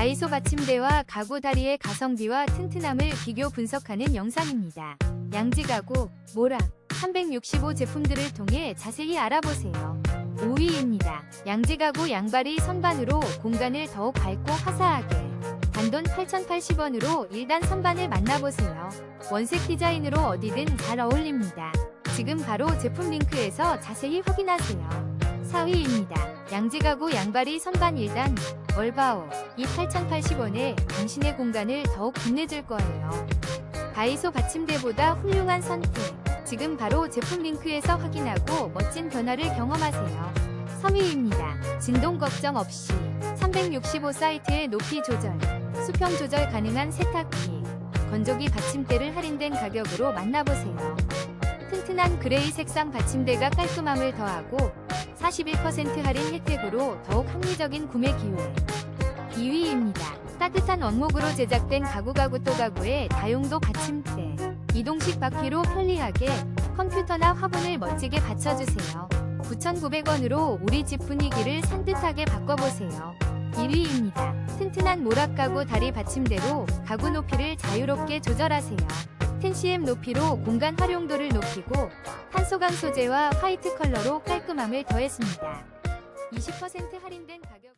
다이소 받침대와 가구 다리의 가성비와 튼튼함을 비교 분석하는 영상입니다. 양지 가구, 모락, 365 제품들을 통해 자세히 알아보세요. 5위입니다. 양지 가구 양발이 선반으로 공간을 더욱 밝고 화사하게. 단돈 8,080원으로 1단 선반을 만나보세요. 원색 디자인으로 어디든 잘 어울립니다. 지금 바로 제품 링크에서 자세히 확인하세요. 4위입니다. 양지 가구 양발이 선반 1단 얼바오 이 8,080원에 당신의 공간을 더욱 빛내줄 거예요. 다이소 받침대보다 훌륭한 선택. 지금 바로 제품 링크에서 확인하고 멋진 변화를 경험하세요. 3위입니다. 진동 걱정 없이 365 사이트의 높이 조절, 수평 조절 가능한 세탁기, 건조기 받침대를 할인된 가격으로 만나보세요. 튼튼한 그레이 색상 받침대가 깔끔함을 더하고 41% 할인 혜택으로 더욱 합리적인 구매 기회. 2위입니다. 따뜻한 원목으로 제작된 가구 가구 또 가구의 다용도 받침대. 이동식 바퀴로 편리하게 컴퓨터나 화분을 멋지게 받쳐주세요. 9,900원으로 우리 집 분위기를 산뜻하게 바꿔보세요. 1위입니다. 튼튼한 모락 가구 다리 받침대로 가구 높이를 자유롭게 조절하세요. 텐시엠 높이로 공간 활용도를 높이고 탄소감 소재와 화이트 컬러로 깔끔함을 더했습니다. 20% 할인된 가격